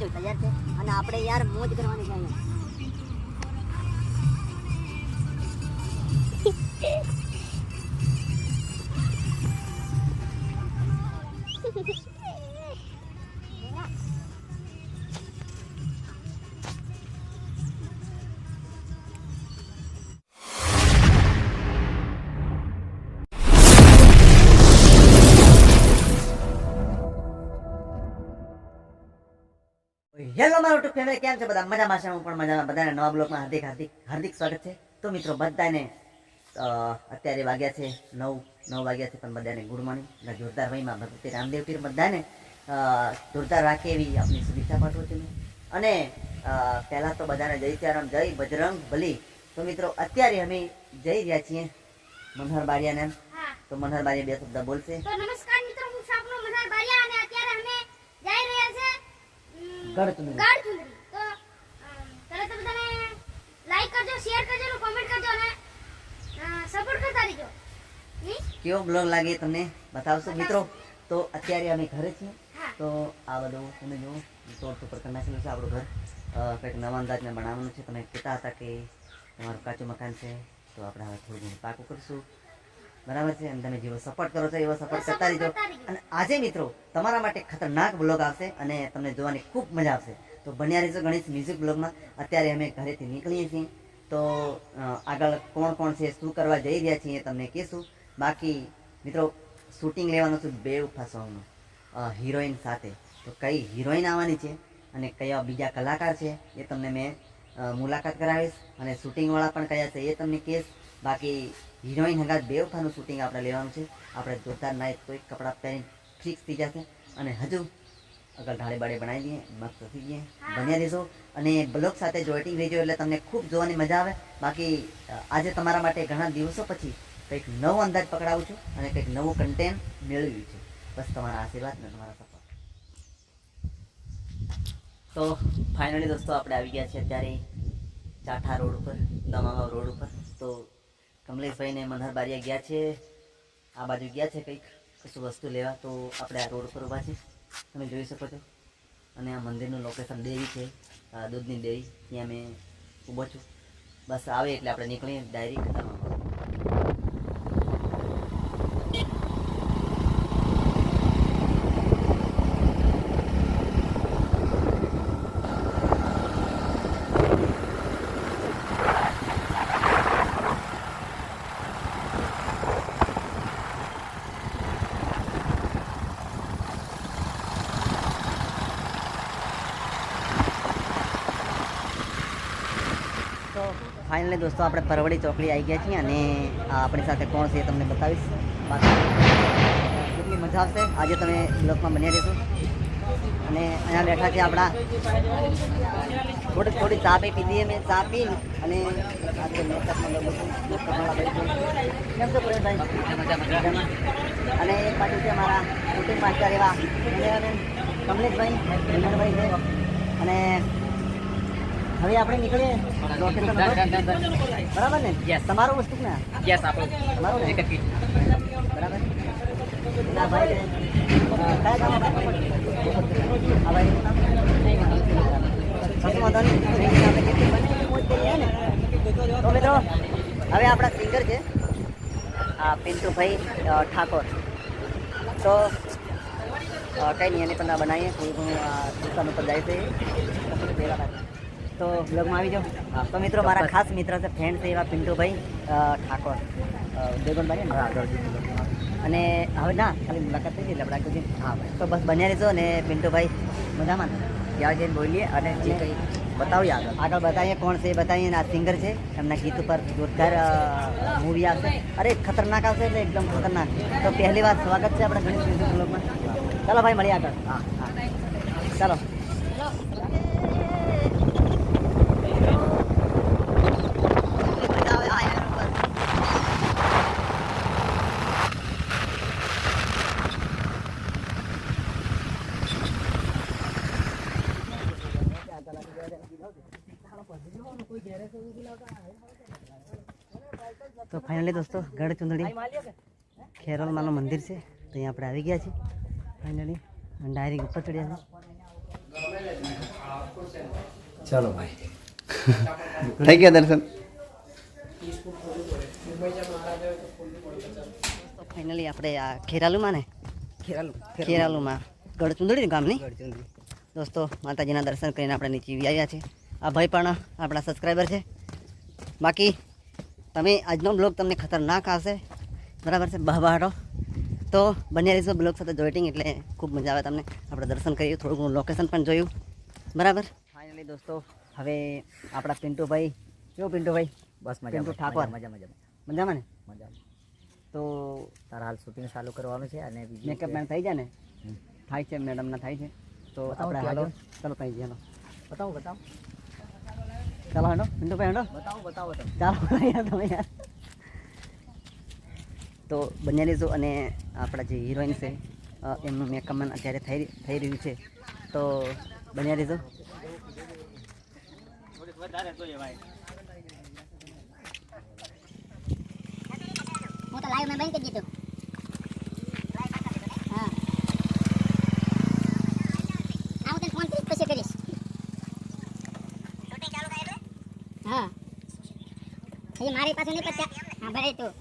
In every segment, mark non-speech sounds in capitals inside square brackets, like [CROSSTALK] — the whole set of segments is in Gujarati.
જો તૈયાર છે. અને આપણે યાર મોજ કરવાની છે અહીંયા. [LAUGHS] હેલો મારો ટુ ફેમિલી કેમ છે બધા? મજામાં છે હું પણ મજામાં. બધાને નવા બ્લોગમાં હાર્દિક હાર્દિક હાર્દિક સ્વાગત છે. તો મિત્રો બધાને અત્યારે વાગ્યા છે નવ નવ વાગ્યા છે પણ બધાને ગુડ મોર્નિંગ. જોરદાર વહીમાં ભક્તિ રામદેવ પીર બધાને જોરદાર રાખે એવી આપણી શુભેચ્છા પાઠવું છું અને પહેલાં તો બધાને જય ત્યારામ જય બજરંગ બલી. તો મિત્રો અત્યારે અમે જઈ રહ્યા છીએ મનહર બારિયાને તો મનહર બારિયા બે શબ્દ બોલશે તો નમસ્કાર મિત્રો હું છું આપનો મનહર બારિયા અને અત્યારે અમે જઈ રહ્યા છે ગઢચુંદડી. ગઢચુંદડી. તો. અમ, પહેલા તો બધાને લાઈક કરજો શેર કરજો અને કોમેન્ટ કરજો અને સપોર્ટ કરતા રહેજો. કેવો બ્લોગ લાગે તમને બતાવશો? મિત્રો તો અત્યારે અમે ઘરે છીએ. તો આ બધું તમે જુઓ તોડ ઉપર કરી નાખેલું છે આપણું ઘર. કંઈક નવા અંદાજને બનાવવાનું છે. તમે કહેતા હતા કે તમારું કાચું મકાન છે. તો આપણે હવે થોડું ઘણું પાકું કરીશું. બરાબર છે? અને તમે જેવો સપોર્ટ કરો છો એવો સપોર્ટ કરતા રહેજો. અને આજે મિત્રો તમારા માટે ખતરનાક બ્લોગ આવશે અને તમને જોવાની ખૂબ મજા આવશે. તો બન્યા રહેજો ગણેશ મ્યુઝિક બ્લોગમાં અત્યારે અમે ઘરેથી નીકળીએ છીએ. તો આગળ કોણ કોણ છે શું કરવા જઈ રહ્યા છીએ એ તમને કહીશું. બાકી મિત્રો શૂટિંગ લેવાનું છું બે ફસવાનું હિરોઈન સાથે. તો કઈ હિરોઈન આવવાની છે અને કયા બીજા કલાકાર છે એ તમને મેં મુલાકાત કરાવીશ. અને શૂટિંગવાળા પણ કયા છે એ તમને કહીશ. બાકી હિરોઈન હંગાત બે વખાનું શૂટિંગ આપણે લેવાનું છે. આપણે જોરદાર નાઈટ કોઈ કપડાં પહેરીને ફિક્સ થઈ જશે. અને હજુ અગર ઢાળે બાળે બનાવી દઈએ મસ્ત થઈ જઈએ. બન્યા દેશો અને બ્લોગ સાથે જોઈટિંગ રહેજો એટલે તમને ખૂબ જોવાની મજા આવે. બાકી આજે તમારા માટે ઘણા દિવસો પછી કંઈક નવો અંદાજ પકડાવું છું અને કંઈક નવું કન્ટેન્ટ મેળવ્યું છે. બસ તમારા આશીર્વાદ ને તમારા સપોર્ટ તો ફાઇનલી દોસ્તો આપણે આવી ગયા છે અત્યારે ચાઠા રોડ ઉપર દમાગાવ રોડ ઉપર. તો કમલેશભાઈ ને મનહર બારિયા ગયા છે. આ બાજુ ગયા છે કંઈક કશું વસ્તુ લેવા, તો આપણે આ રોડ પર ઊભા છે તમે જોઈ શકો છો. અને આ મંદિરનું લોકેશન ડેરી છે. દૂધની ડેરી ત્યાં મેં ઊભો છું. બસ આવે એટલે આપણે નીકળીએ. ડાયરેક્ટ તો ફાઇનલી દોસ્તો આપણે પરવડી ચોકડી આવી ગયા છીએ અને આપણી સાથે કોણ છે એ તમને બતાવીશ. કેટલી મજા આવશે? આજે તમે બ્લોકમાં બન્યા રહેશો. અને અહીંયા બેઠા છે આપણા થોડી થોડી ચા પી પીધી મેં ચા પી અને અને એક બાજુ છે અમારા કુટુંબ માસ્ટર એવા. કમલેશભાઈ હિમનભાઈ છે. અને હવે આપણે નીકળીએ. બરાબર ને? તમારું વસ્તુ ને? યસ આપણો તમારું ને? બરાબર? ના ભાઈ. કયા ગામ? આ નામ? કશું વાંધો નહીં. આપણે બને ને. તો મિત્રો હવે આપણા સિંગર છે આ પિન્ટુભાઈ ઠાકોર. તો કંઈ નહીં એની પણ બનાવીએ. ઘણું આ દુકાન ઉપર જાય છે. પહેલા. તો બ્લોગમાં આવી જાઓ. તો મિત્રો મારા ખાસ મિત્ર છે ફ્રેન્ડ છે એવા પિન્ટુભાઈ ઠાકોર. ને? અને હવે ના ખાલી મુલાકાત થઈ ગઈ લબડા કુજી. હા તો બસ બન્યા રહેજો અને પિન્ટુભાઈ મજામાં? ત્યાં જઈને બોલીએ અને જે કંઈ બતાવીએ આગળ. આગળ બતાવીએ કોણ છે બતાવીએ અને આ સિંગર છે એમના ગીત ઉપર જોરદાર મૂવી આવશે. અરે ખતરનાક આવશે એટલે એકદમ ખતરનાક. તો પહેલી વાર સ્વાગત છે આપણે ગણેશ મ્યુઝિક બ્લોગમાં ચાલો ભાઈ મળીએ આગળ. હા હા. ચાલો. તો ફાઇનલી દોસ્તો ગઢ ચુંદડી. ખેરોલ મંદિર છે તો અહીંયા આપણે આવી ગયા છીએ. ફાઇનલી ડાયરેક્ટ ઉપર ચડ્યા છે ચાલો ભાઈ. થઈ ગયા દર્શન? ફાઇનલી આપણે આ ખેરાલુમાં ને? ખેરાલુ. ખેરાલુમાં. ગઢચુંદડી ગામની દોસ્તો માતાજીના દર્શન કરીને આપણે નીચે આવી આવ્યા છીએ. આ ભાઈ પણ આપણા સબસ્ક્રાઈબર છે. બાકી તમે આજનો બ્લોગ તમને ખતરનાક આવશે. બરાબર છે? બહાબાટો તો બન્યા રહીશું બ્લોગ સાથે જોઈટિંગ એટલે ખૂબ મજા આવે તમને. આપણે દર્શન કરીએ થોડું ઘણું લોકેશન પણ જોયું. બરાબર? ફાઇનલી દોસ્તો હવે આપણા પિન્ટુભાઈ કેવું પિન્ટુભાઈ? બસ પિન્ટુ મજા ઠાકોર. મજા મજા મજામાં ને? મજા તો તારા હાલ શૂટિંગ ચાલુ કરવાનું છે અને મેકઅપ મેન થઈ જાય ને? થાય છે મેડમના થાય છે. તો આપણે હાલો. ચાલો ત્યાં જઈએ બતાવો બતાવો. ચાલો હાલો પિન્ટુભાઈ હાલો બતાવો બતાવો તમે. ચાલો યાર તમે યાર. તો બન્યા લેજો અને આપણા જે હિરોઈન છે એમનું મેકઅપ મેન અત્યારે થઈ થઈ રહ્યું છે. તો બન્યા હું તો લાઈવ મેં બંધ કરી દીધું હા આ હું તને ફોન કરીશ પછી કરીશ હા પાસે નહીં પત્યા હા ભલે તું.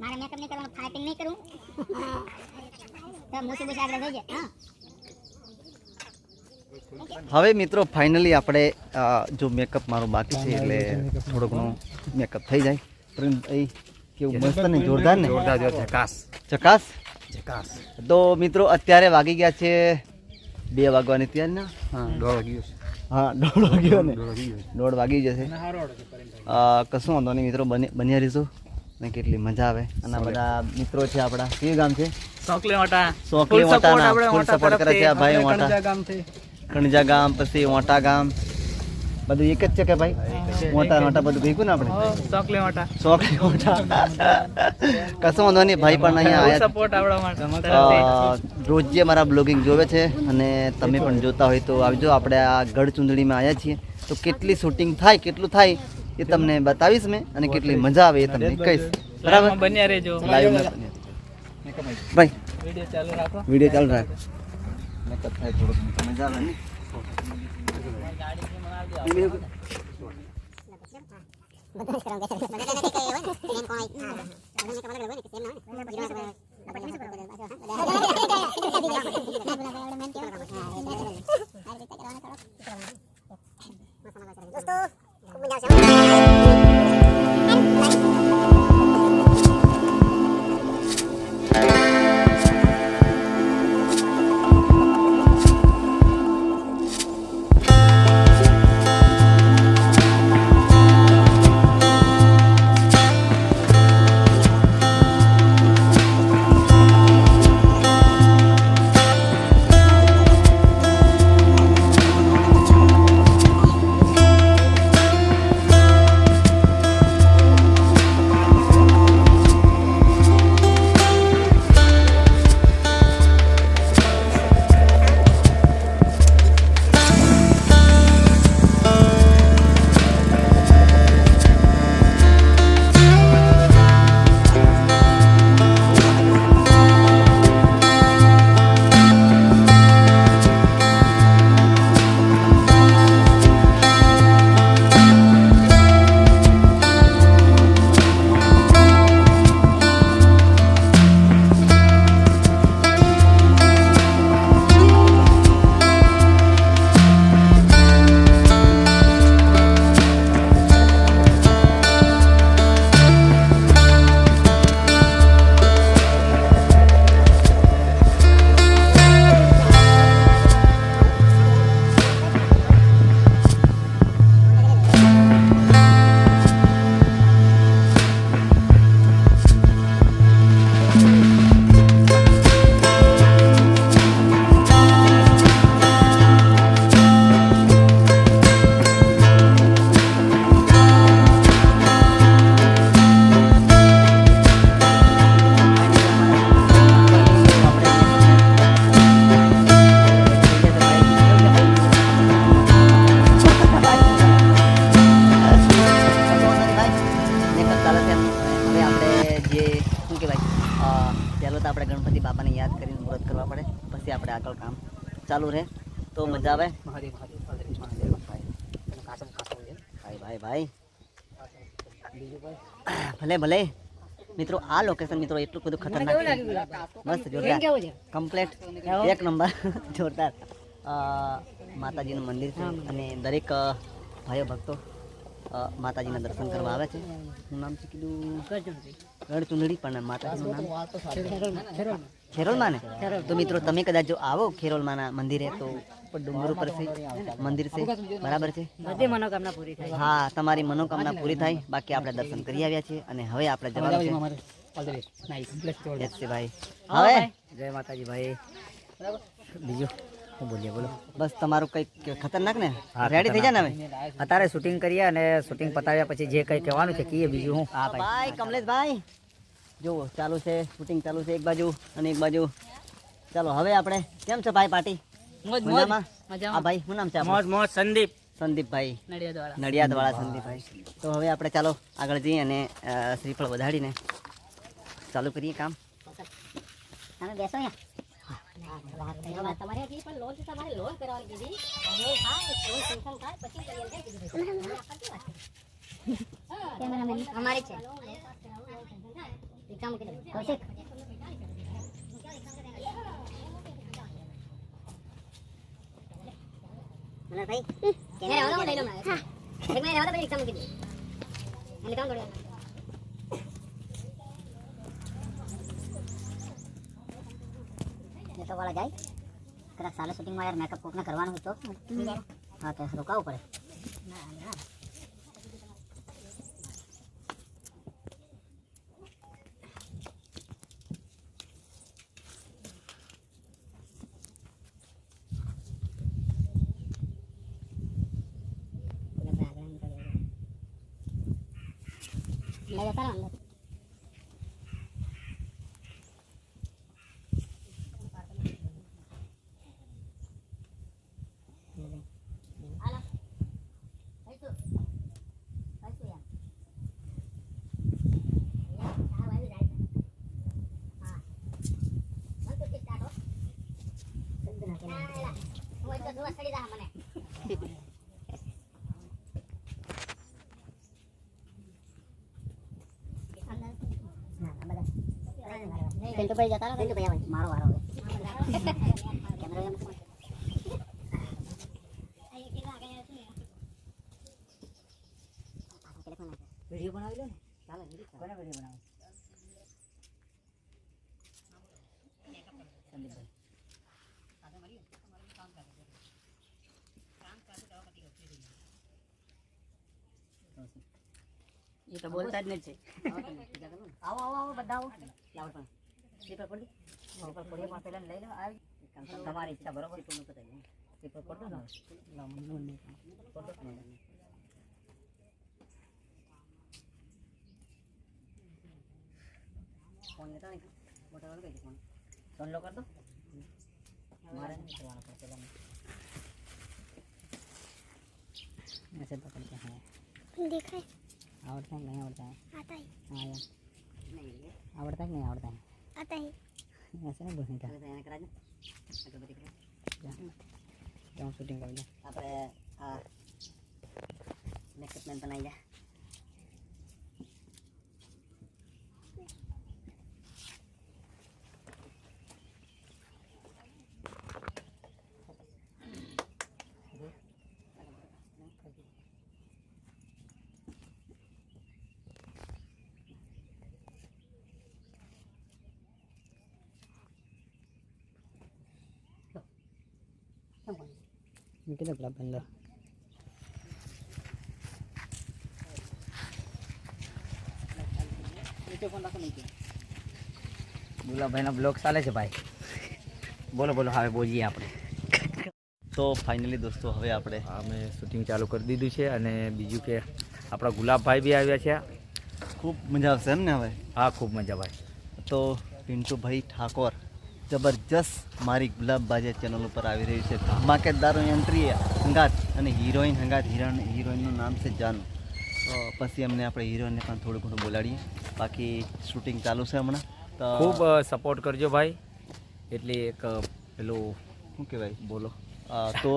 મારે મેકઅપ નહીં કરવાનું ફાઇટિંગ નહીં કરું. તો મોસી બૂસી આગળ થઈ જાય. હા. હવે મિત્રો ફાઇનલી આપણે જો મેકઅપ મારું બાકી છે એટલે થોડું ઘણું મેકઅપ થઈ જાય. પરંતુ એ કેવું મસ્ત ને જોરદાર ને? જોરદાર ચકાસ ઝકાસ. ચકાસ ઝકાસ. તો મિત્રો અત્યારે વાગી ગયા છે બે વાગવાની ત્યાં ના હા દોડ વાગ્યું છે. હા દોઢ વાગ્યો ને. દોડ વાગી ગયું દોઢ વાગી જશે. કશું વાંધો નહીં મિત્રો બની બન્યા રહીશું. ને કેટલી મજા આવે. અને બધા મિત્રો છે આપણા. કયું ગામ છે? સોકલી મોટાના. ફૂલ સપોર્ટ કરે છે ભાઈ મોટા. ગામ કણજા ગામ પછી મોટા ગામ. બધું એક જ છે કે ભાઈ? મોટા મોટા બધું ભેગું ને આપણે? ચોકલી મોટા મોટા કશું વાંધો નહીં ભાઈ પણ અહીંયા આયા સપોર્ટ આપણા રોજે મારા બ્લોગિંગ જોવે છે અને તમે પણ જોતા હોય તો આવજો. આપણે આ ગઢ ચુંદડીમાં આવ્યા છીએ. તો કેટલી શૂટિંગ થાય કેટલું થાય એ તમને બતાવીશ મેં અને કેટલી મજા આવે એ તમને કહીશ. બરાબર? બન્યા રહેજો. ભાઈ વીડિયો ચાલુ રાખો. વીડિયો ચાલુ રાખો. મેકઅપ થાય થોડુંક મજા આવે ને? Betul sekarang guys. Betul nanti kayak wan, pengen koi. Betul nanti kemana wan, kesini mana? Betul nanti kemana? Betul nanti kemana? Betul nanti kemana? Betul nanti kemana? Betul nanti kemana? બાપાને યાદ કરીને મુહૂર્ત કરવા પડે. પછી આપણે આગળ કામ ચાલુ રહે. તો મજા આવે. ભાઈ ભાઈ ભાઈ. ભલે ભલે. મિત્રો આ લોકેશન મિત્રો એટલું બધું ખતરનાક મસ્ત જોરદાર. કમ્પ્લેટ એક નંબર [LAUGHS] જોરદાર. માતાજીનું મંદિર છે અને દરેક ભાઈઓ ભક્તો માતાજીના દર્શન કરવા આવે છે. શું નામ છે કીધું ગઢચુંદડી પણ માતાજીનું નામ ખેરોલમાં ને? તો મિત્રો તમે કદાચ જો આવો ખેરોલમાના મંદિરે તો ડુંગર ઉપર છે મંદિર છે બરાબર છે? બધી મનોકામના પૂરી થાય. હા તમારી મનોકામના પૂરી થાય. બાકી આપણે દર્શન કરી આવ્યા છીએ અને હવે આપણે જવાનું છે. ભાઈ. હવે? જય માતાજી ભાઈ. બીજું? શું બોલીએ બોલો. બસ તમારું કંઈક ખતરનાક ને? રેડી થઈ જાય ને હવે? અત્યારે શૂટિંગ કરીએ અને શૂટિંગ પતાવ્યા પછી જે કંઈ કહેવાનું છે કીએ બીજું હું. હા ભાઈ. કમલેશભાઈ. જુઓ ચાલુ છે શૂટિંગ ચાલુ છે એક બાજુ અને એક બાજુ. ચાલો હવે આપણે કેમ છે ભાઈ પાર્ટી? મજામાં? ભાઈ શું નામ છે મોજ મોજ સંદીપ. સંદીપભાઈ. નડિયાદવાળા. સંદીપભાઈ. તો હવે આપણે ચાલો આગળ જઈએ અને શ્રીફળ વધાડીને ચાલુ કરીએ કામ. બેસો અહીંયા. તમારે પણ લોન તમારે લોન કરવાની કીધી કેમેરામેન છે રિક્ષા મૂકી દો કૌશિક મને ભાઈ કેમેરા વાળો લઈ લો ને એક મિનિટ રહેવા દો પછી રિક્ષા મૂકી દો એને કામ દોડ્યા તો વાળા જાય. કદાચ સાલે શૂટિંગમાં યાર મેકઅપ કોકને કરવાનું હતું તો. હા તો રોકાવું પડે લઈ જતા રહો અંદર હાલો કઈશું કઈશું યાર યાર આ બાજુ જાય છે હા મન તો સ્ટાર્ટ હો શબ્દ ના કેલા હું એક તો દુવા સડી જા મને પિન્ટુભાઈ જતા રહો પિન્ટુભાઈ આવે મારો વારો હવે કેમેરા વીડિયો બનાવી લો ને ચાલો કોને વીડિયો બનાવો એ તો બોલતા જ નથી આવો આવો આવો બધા આવો લાવો પણ સ્લીપર પડી સ્લીપર પડી પણ પેલા લઈ લો આવી તમારી ઈચ્છા બરોબર સ્લીપર પડતો ને પડતો જ નહીં. ફોન લેતા નહીં મોટા વાળો કઈ ફોન ફોન લો કર દો મારે નહીં કરવાનો પણ પેલા મેસેજ તો करते हैं दिखाए आवड़ता है नहीं आवड़ता है आता है हाँ यार आवड़ता है कि नहीं आवड़ता है आता है ऐसे नहीं बोलने का એને કરાજો અગરબત્તી કરાજો. जाओ शूटिंग कर लो આપણે આ મેકઅપ મેન બનાવી જા દો પેલા અંદર ગુલાબભાઈનો બ્લોગ ચાલે છે ભાઈ બોલો બોલો હવે બોલીએ આપણે તો ફાઇનલી દોસ્તો હવે આપણે અમે શૂટિંગ ચાલુ કરી દીધું છે અને બીજું કે આપણા ગુલાબભાઈ બી આવ્યા છે. ખૂબ મજા આવશે એમ ને હવે? હા ખૂબ મજા ભાઈ તો પિન્ટુભાઈ ઠાકોર. જબરજસ્ત મારી ગુલાબ બાજા ચેનલ ઉપર આવી રહી છે. ધમાકેદારો એન્ટ્રી હંગાત અને હિરોઈન હંગાત હિરોઈન હિરોઈનનું નામ છે જાનુ. તો પછી અમને આપણે હિરોઈનને પણ થોડું ઘણું બોલાડીએ. બાકી શૂટિંગ ચાલુ છે હમણાં. તો ખૂબ સપોર્ટ કરજો ભાઈ. એટલે એક પેલું શું કહેવાય? બોલો. તો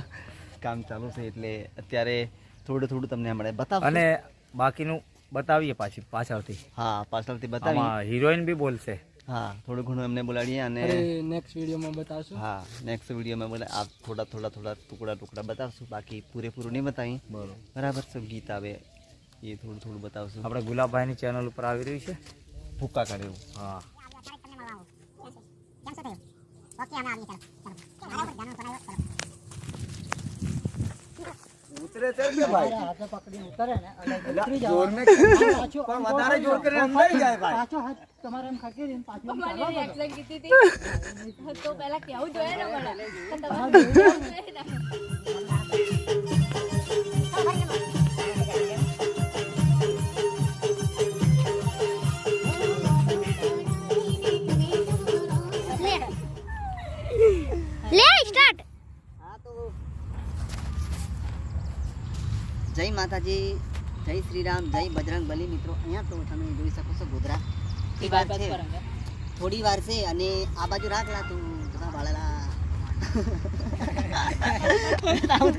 [LAUGHS] કામ ચાલુ છે એટલે અત્યારે થોડું થોડું તમને હમણાં બતાવ અને બાકીનું બતાવીએ પાછી પાછળથી. હા પાછળથી બતાવીએ. હિરોઈન બી બોલશે. હા થોડું ઘણું એમને બોલાડીએ અને નેક્સ્ટ વિડીયોમાં બતાવશું. હા નેક્સ્ટ વિડીયોમાં બોલે આ થોડા થોડા થોડા ટુકડા ટુકડા બતાવશું બાકી પૂરેપૂરું નહીં બતાવી બરોબર. બરાબર છે ગીત આવે એ થોડું થોડું બતાવશું. આપણે ગુલાબભાઈની ચેનલ ઉપર આવી રહ્યું છે? ભૂકા કાઢ્યું હા. ઓકે અમે આવીએ ચાલો ચાલો ઉતરે છે કે ભાઈ. હાથે પકડી ઉતરે ને એટલે ઉતરી જોર મે પાછો- પણ વધારે જોર કરીને અંદર જાય ભાઈ. પાછો હાથ તમારે એમ ખકી દે પાછો મને પડે. કીધી હતી. [LAUGHS] તો પહેલા કેવું જોઈએ ને મને? તો તમારે માતાજી જય શ્રી રામ જય બજરંગ બલી. મિત્રો અહીંયા તો તમે જોઈ શકો છો ગોધરા. થોડી વાર છે. થોડી વાર છે અને આ બાજુ રાખલા તું બધા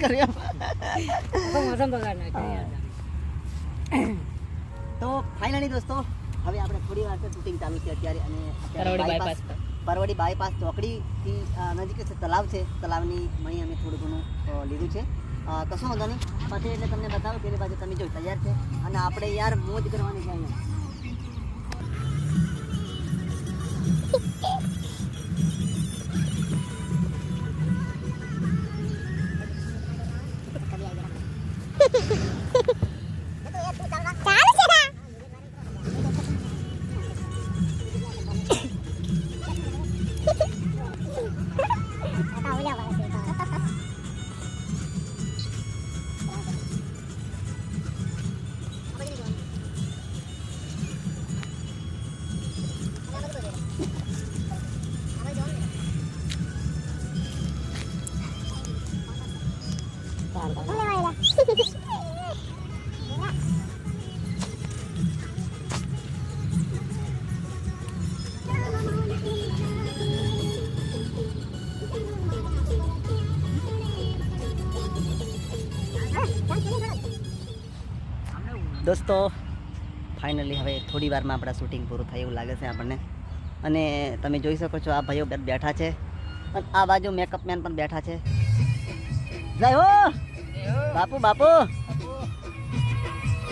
કર્યું તો ફાઇનલી દોસ્તો હવે આપણે થોડી વાર શૂટિંગ ચાલુ છે અત્યારે અને પરવડી બાયપાસ ચોકડીથી થી નજીક છે તલાવ છે. તલાવની મહી અમે થોડું ઘણું લીધું છે. કશો વાંધો નહીં. પછી એટલે તમને બતાવો પેલી બાજુ તમે જો તૈયાર છે. અને આપણે યાર મોજ કરવાની છે અહીંયા. દોસ્તો ફાઇનલી હવે થોડી વારમાં આપણા શૂટિંગ પૂરું થાય એવું લાગે છે આપણને. અને તમે જોઈ શકો છો આ ભાઈઓ બેઠા છે. અને આ બાજુ મેકઅપ મેન પણ બેઠા છે. જય હો! બાપુ બાપુ!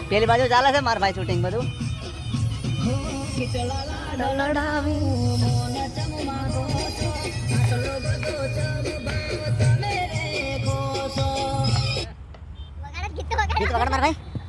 પેલી બાજુ ચાલે છે મારા ભાઈ શૂટિંગ બધું? ગીત વગાડ વગાડ ગીત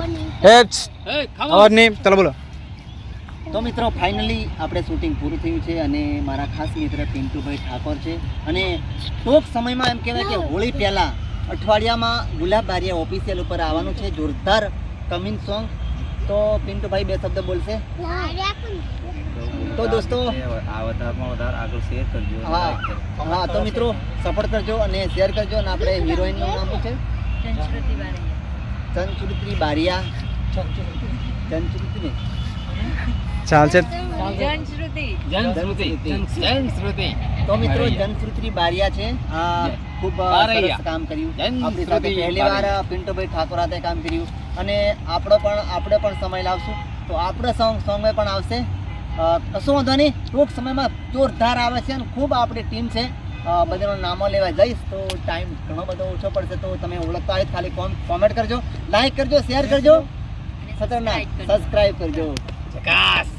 ભાઈ ચાલો બોલો. તો મિત્રો ફાઇનલી આપણે શૂટિંગ પૂરું થયું છે અને મારા ખાસ મિત્ર પિન્ટુભાઈ ઠાકોર છે. અને ટૂંક સમયમાં એમ કહેવાય કે હોળી પહેલાં અઠવાડિયામાં ગુલાબ બારિયા ઓફિશિયલ ઉપર આવવાનું છે જોરદાર કમિંગ સોંગ. તો પિન્ટુભાઈ બે શબ્દ બોલશે. તો દોસ્તો આ વધારમાં વધારે આગળ શેર કરજો હા હા તો મિત્રો સપોર્ટ કરજો અને શેર કરજો અને આપણે હિરોઈનનું નામ શું છે? ચંચુત્રી બારિયા. ચંચુરિત્રી ચાલશે જનશ્રુતિ. તો મિત્રો જનશ્રુતિ બારિયા છે. આ ખૂબ સરસ કામ કર્યું. આપણી સાથે પહેલી વાર પિન્ટુભાઈ ઠાકોર સાથે કામ કર્યું. અને આપણો પણ આપણે પણ સમય લાવશું. તો આપણો સોંગ સોંગમાં પણ આવશે. અ, કશો વાંધો નહીં. ટૂંક સમયમાં જોરદાર આવે છે અને ખૂબ આપણી ટીમ છે. બધાના નામો લેવા જઈશ તો ટાઈમ ઘણો બધો ઓછો પડશે તો તમે ઓળખતા હોય ખાલી કોમેન્ટ કરજો લાઈક કરજો શેર કરજો. ખતરનાક સબસ્ક્રાઇબ કરજો. કાશ!